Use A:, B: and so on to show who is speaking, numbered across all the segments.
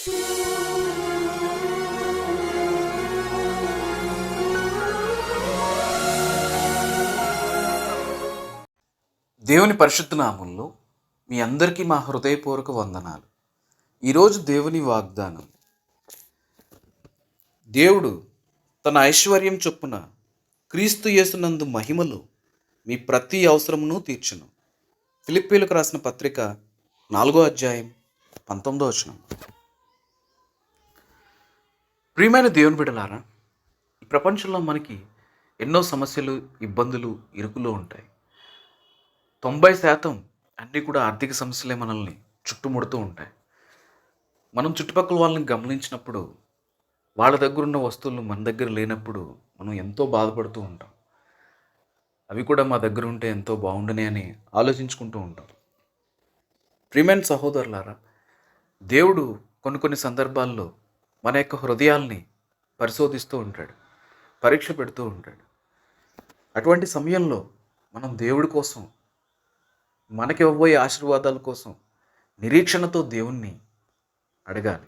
A: దేవుని పరిశుద్ధ నామంలో మీ అందరికీ మా హృదయపూర్వక వందనాలు. ఈరోజు దేవుని వాగ్దానం. దేవుడు తన ఐశ్వర్యం చొప్పున క్రీస్తు యేసునందు మహిమలు మీ ప్రతి అవసరమును తీర్చును. ఫిలిప్పీలకు రాసిన పత్రిక నాలుగో అధ్యాయం పంతొమ్మిదో వచనం. ప్రియమైన దేవుని బిడ్డలారా ఈ ప్రపంచంలో మనకి ఎన్నో సమస్యలు ఇబ్బందులు ఇరుకులు ఉంటాయి. తొంభై శాతం అన్నీ కూడా ఆర్థిక సమస్యలే మనల్ని చుట్టుముడుతూ ఉంటాయి. మనం చుట్టుపక్కల వాళ్ళని గమనించినప్పుడు వాళ్ళ దగ్గర ఉన్న వస్తువులు మన దగ్గర లేనప్పుడు మనం ఎంతో బాధపడుతూ ఉంటాం. అవి కూడా మా దగ్గర ఉంటే ఎంతో బాగుండని అని ఆలోచించుకుంటూ ఉంటాం. ప్రియమైన సహోదరులారా దేవుడు కొన్ని కొన్ని సందర్భాల్లో మన యొక్క హృదయాల్ని పరిశోధిస్తూ ఉంటాడు పరీక్ష పెడుతూ ఉంటాడు. అటువంటి సమయంలో మనం దేవుడి కోసం మనకి ఇవ్వబోయే ఆశీర్వాదాల కోసం నిరీక్షణతో దేవుణ్ణి అడగాలి.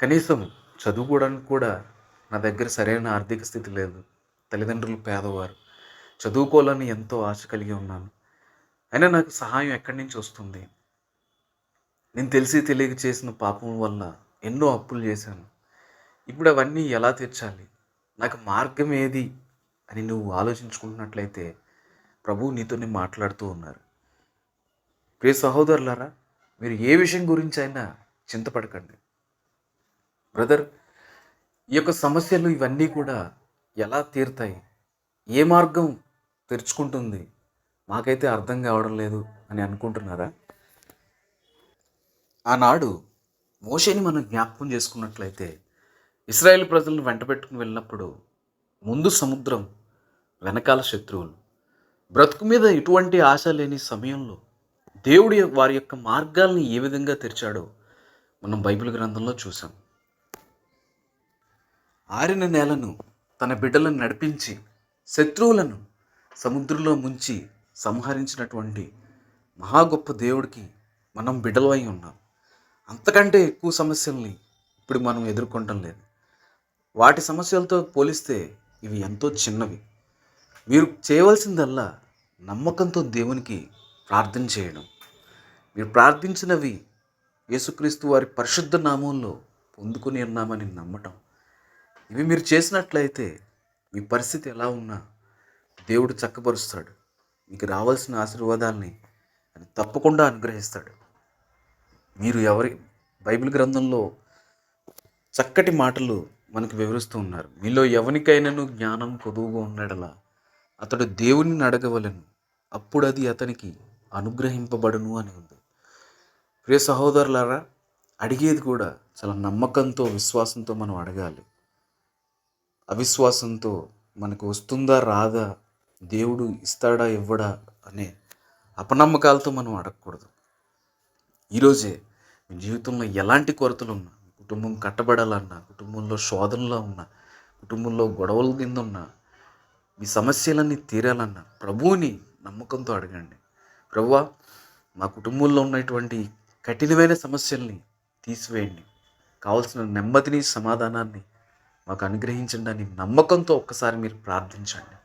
A: కనీసం చదువుకోవడానికి కూడా నా దగ్గర సరైన ఆర్థిక స్థితి లేదు. తల్లిదండ్రులు పేదవారు చదువుకోవాలని ఎంతో ఆశ కలిగి ఉన్నాను. అయినా నాకు సహాయం ఎక్కడి నుంచి వస్తుంది? నేను తెలిసి తెలియక చేసిన పాపం వల్ల ఎన్నో అప్పులు చేశాను. ఇప్పుడు అవన్నీ ఎలా తీర్చాలి? నాకు మార్గం ఏది? అని నువ్వు ఆలోచించుకుంటున్నట్లయితే ప్రభు నీతోనే మాట్లాడుతూ ఉన్నారు. ప్రియ సహోదరులారా మీరు ఏ విషయం గురించి అయినా చింతపడకండి. బ్రదర్ ఈ యొక్క సమస్యలు ఇవన్నీ కూడా ఎలా తీరుతాయి? ఏ మార్గం తెరుచుకుంటుంది? మాకైతే అర్థం కావడం లేదు అని అనుకుంటున్నారా? ఆనాడు మోషేని మనం జ్ఞాపకం చేసుకున్నట్లయితే ఇస్రాయేల్ ప్రజలను వెంట పెట్టుకుని వెళ్ళినప్పుడు ముందు సముద్రం వెనకాల శత్రువులు. బ్రతుకు మీద ఎటువంటి ఆశ లేని సమయంలో దేవుడి వారి యొక్క మార్గాల్ని ఏ విధంగా తెరిచాడో మనం బైబిల్ గ్రంథంలో చూసాం ఆరిన నేలను తన బిడ్డలను నడిపించి శత్రువులను సముద్రంలో ముంచి సంహరించినటువంటి మహా గొప్ప దేవుడికి మనం బిడ్డలమై ఉన్నాం. అంతకంటే ఎక్కువ సమస్యల్ని ఇప్పుడు మనం ఎదుర్కొనటం లేదు. వాటి సమస్యలతో పోలిస్తే ఇవి ఎంతో చిన్నవి. మీరు చేయవలసిందల్లా నమ్మకంతో దేవునికి ప్రార్థన చేయడం. మీరు ప్రార్థించినవి యేసుక్రీస్తు వారి పరిశుద్ధ నామంలో పొందుకుని ఉన్నామని నమ్మటం. ఇవి మీరు చేసినట్లయితే మీ పరిస్థితి ఎలా ఉన్నా దేవుడు చక్కపరుస్తాడు. మీకు రావాల్సిన ఆశీర్వాదాల్ని తప్పకుండా అనుగ్రహిస్తాడు. మీరు ఎవరి బైబిల్ గ్రంథంలో చక్కటి మాటలు మనకు వివరిస్తూ ఉన్నారు. మీలో ఎవరికైనాను జ్ఞానం కొదువుగా ఉన్నాడలా అతడు దేవుని అడగవలను అప్పుడు అది అతనికి అనుగ్రహింపబడును అని ఉంది. ప్రియ సహోదరులారా అడిగేది కూడా చాలా నమ్మకంతో విశ్వాసంతో మనం అడగాలి. అవిశ్వాసంతో మనకు వస్తుందా రాదా దేవుడు ఇస్తాడా ఇవ్వడా అనే అపనమ్మకాలతో మనం అడగకూడదు. ఈరోజే మీ జీవితంలో ఎలాంటి కొరతలు ఉన్నా కుటుంబం కట్టబడాలన్నా కుటుంబంలో శోధనలో ఉన్నా కుటుంబంలో గొడవల కింద ఉన్నా మీ సమస్యలన్నీ తీరాలన్నా ప్రభువుని నమ్మకంతో అడగండి. ప్రభువా మా కుటుంబంలో ఉన్నటువంటి కఠినమైన సమస్యల్ని తీసివేయండి. కావలసిన నెమ్మదిని సమాధానాన్ని మాకు అనుగ్రహించండి అని నమ్మకంతో ఒక్కసారి మీరు ప్రార్థించండి.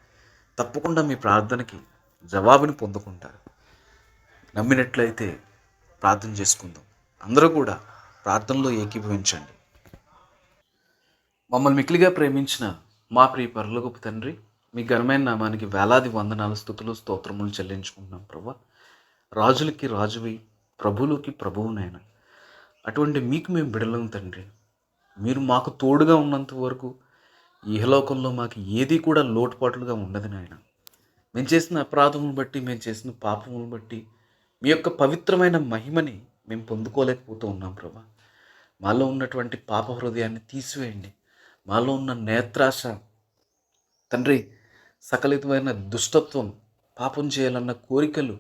A: తప్పకుండా మీ ప్రార్థనకి జవాబుని పొందుకుంటారు. నమ్మినట్లయితే ప్రార్థన చేసుకుందాం. అందరూ కూడా ప్రార్థనలో ఏకీభవించండి. మమ్మల్ని మిక్కిలిగా ప్రేమించిన మా ప్రియ పరలోకపు తండ్రి మీ ఘనమైన నామానికి వేలాది వందనాల స్థుతులు స్తోత్రములు చెల్లించుకుంటున్నాం ప్రభా. రాజులకి రాజువి ప్రభువులకి ప్రభువునైనా అటువంటి మీకు మేము బిడలం తండ్రి. మీరు మాకు తోడుగా ఉన్నంత వరకు ఈ ఇహలోకంలో మాకు ఏది కూడా లోటుపాట్లుగా ఉండదు నాయన. మేము చేసిన అపరాధములను బట్టి మేము చేసిన పాపములు బట్టి మీ యొక్క పవిత్రమైన మహిమని మేము పొందుకోలేకపోతూ ఉన్నాం ప్రభా. మాలో ఉన్నటువంటి పాప హృదయాన్ని తీసివేయండి. మాలో ఉన్న నేత్రాశ తండ్రి సకలితమైన దుష్టత్వం పాపం చేయాలన్న కోరికలు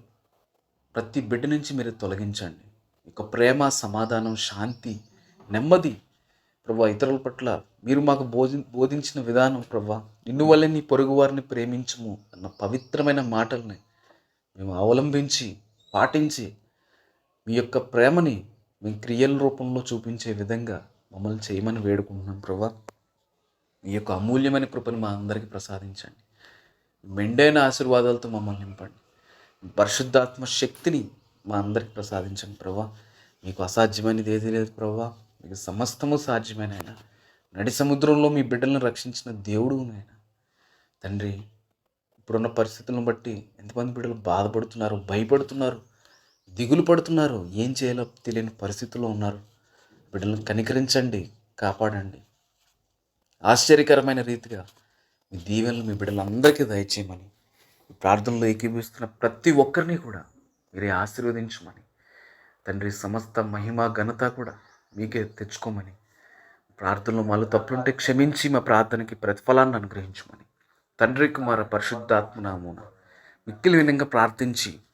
A: ప్రతి బిడ్డ నుంచి మీరు తొలగించండి. ఇక ప్రేమ సమాధానం శాంతి నెమ్మది ప్రభా ఇతరుల పట్ల మీరు మాకు బోధి బోధించిన విధానం ప్రభా నిన్ను వల్లే నీ పొరుగు వారిని ప్రేమించము అన్న పవిత్రమైన మాటల్ని మేము అవలంబించి పాటించి మీ యొక్క ప్రేమని మీ క్రియల రూపంలో చూపించే విధంగా మమ్మల్ని చేయమని వేడుకుంటున్నాం ప్రభా. మీ యొక్క అమూల్యమైన కృపను మా అందరికీ ప్రసాదించండి. మెండైన ఆశీర్వాదాలతో మమ్మల్ని నింపండి. పరిశుద్ధాత్మ శక్తిని మా అందరికి ప్రసాదించండి ప్రభా. మీకు అసాధ్యమైనది ఏదీ లేదు ప్రభా. మీకు సమస్తము సాధ్యమైన ఆయన నడి సముద్రంలో మీ బిడ్డలను రక్షించిన దేవుడు నైనా. తండ్రి ఇప్పుడున్న పరిస్థితులను బట్టి ఎంతమంది బిడ్డలు బాధపడుతున్నారు భయపడుతున్నారు. దిగులు పడుతున్నారు. ఏం చేయాలో తెలియని పరిస్థితుల్లో ఉన్నారు. బిడ్డలను కనికరించండి కాపాడండి. ఆశ్చర్యకరమైన రీతిగా మీ దీవెనలు మీ బిడ్డలందరికీ దయచేయమని ఈ ప్రార్థనలో ఏకీభవిస్తున్న ప్రతి ఒక్కరిని కూడా మీరే ఆశీర్వదించమని తండ్రి సమస్త మహిమ ఘనత కూడా మీకే తెచ్చుకోమని ప్రార్థనలో మాలో తప్పులుంటే క్షమించి మా ప్రార్థనకి ప్రతిఫలాన్ని అనుగ్రహించమని తండ్రి కుమార పరిశుద్ధాత్మ నామూన మిక్కిలి విధంగా ప్రార్థించి